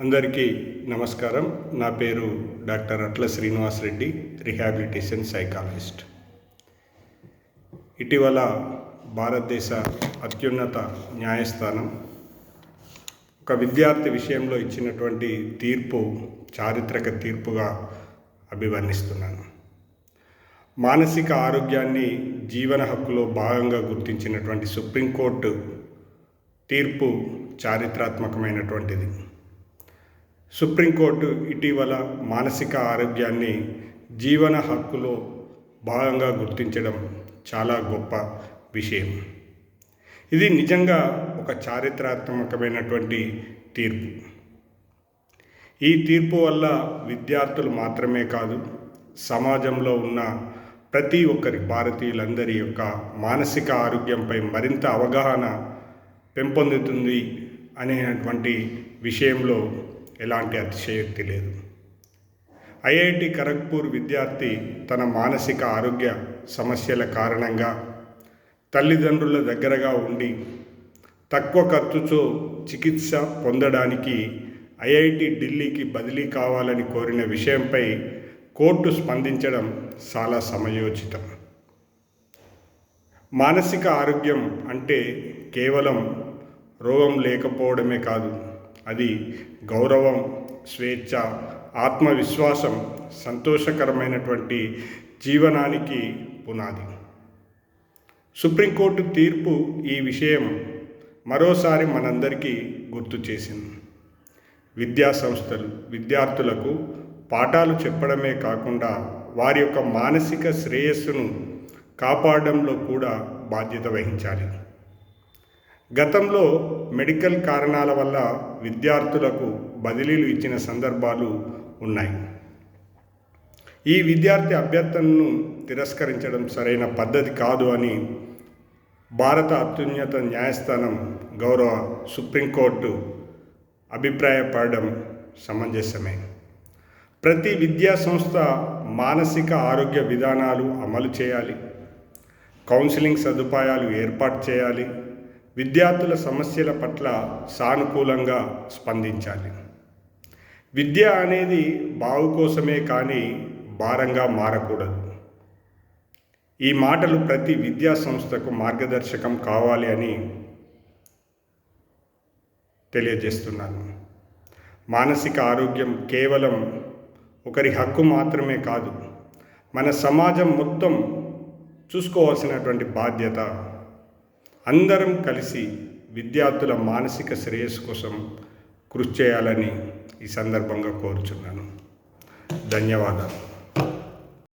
అందరికీ నమస్కారం. నా పేరు డాక్టర్ అట్ల శ్రీనివాస్ రెడ్డి రిహాబిలిటేషన్ సైకాలజిస్ట్. ఇటీవల భారతదేశ అత్యున్నత న్యాయస్థానం ఒక విద్యార్థి విషయంలో ఇచ్చినటువంటి తీర్పు చారిత్రక తీర్పుగా అభివర్ణిస్తున్నాను. మానసిక ఆరోగ్యాన్ని జీవన హక్కులో భాగంగా గుర్తించినటువంటి సుప్రీంకోర్టు తీర్పు చారిత్రాత్మకమైనటువంటిది. సుప్రీంకోర్టు ఇటీవల మానసిక ఆరోగ్యాన్ని జీవన హక్కులో భాగంగా గుర్తించడం చాలా గొప్ప విషయం. ఇది నిజంగా ఒక చారిత్రాత్మకమైనటువంటి తీర్పు. ఈ తీర్పు వల్ల విద్యార్థులు మాత్రమే కాదు సమాజంలో ఉన్న ప్రతి ఒక్కరి భారతీయులందరి యొక్క మానసిక ఆరోగ్యంపై మరింత అవగాహన పెంపొందుతుంది అనేటువంటి విషయంలో ఎలాంటి అతిశయోక్తి లేదు. ఐఐటి ఖరగ్పూర్ విద్యార్థి తన మానసిక ఆరోగ్య సమస్యల కారణంగా తల్లిదండ్రుల దగ్గరగా ఉండి తక్కువ ఖర్చుతో చికిత్స పొందడానికి ఐఐటి ఢిల్లీకి బదిలీ కావాలని కోరిన విషయంపై కోర్టు స్పందించడం చాలా సమయోచితం. మానసిక ఆరోగ్యం అంటే కేవలం రోగం లేకపోవడమే కాదు అది గౌరవం స్వేచ్ఛ ఆత్మవిశ్వాసం సంతోషకరమైనటువంటి జీవనానికి పునాది. సుప్రీంకోర్టు తీర్పు ఈ విషయం మరోసారి మనందరికీ గుర్తు చేసింది. విద్యా సంస్థలు విద్యార్థులకు పాఠాలు చెప్పడమే కాకుండా వారి యొక్క మానసిక శ్రేయస్సును కాపాడడంలో కూడా బాధ్యత వహించాలి. గతంలో మెడికల్ కారణాల వల్ల విద్యార్థులకు బదిలీలు ఇచ్చిన సందర్భాలు ఉన్నాయి. ఈ విద్యార్థి అభ్యర్థనను తిరస్కరించడం సరైన పద్ధతి కాదు అని భారత అత్యున్నత న్యాయస్థానం గౌరవ సుప్రీంకోర్టు అభిప్రాయపడడం సమంజసమే. ప్రతి విద్యా సంస్థ మానసిక ఆరోగ్య విధానాలు అమలు చేయాలి. కౌన్సిలింగ్ సదుపాయాలు ఏర్పాటు చేయాలి. విద్యార్థుల సమస్యల పట్ల సానుకూలంగా స్పందించాలి. విద్య అనేది బావు కోసమే కానీ భారంగా మారకూడదు. ఈ మాటలు ప్రతి విద్యా సంస్థకు మార్గదర్శకం కావాలి అని తెలియజేస్తున్నాను. మానసిక ఆరోగ్యం కేవలం ఒకరి హక్కు మాత్రమే కాదు మన సమాజం మొత్తం చూసుకోవాల్సినటువంటి బాధ్యత అందరం కలిసి విద్యార్థుల మానసిక శ్రేయస్సు కోసం కృషి చేయాలని ఈ సందర్భంగా కోరుచున్నాను. ధన్యవాదాలు.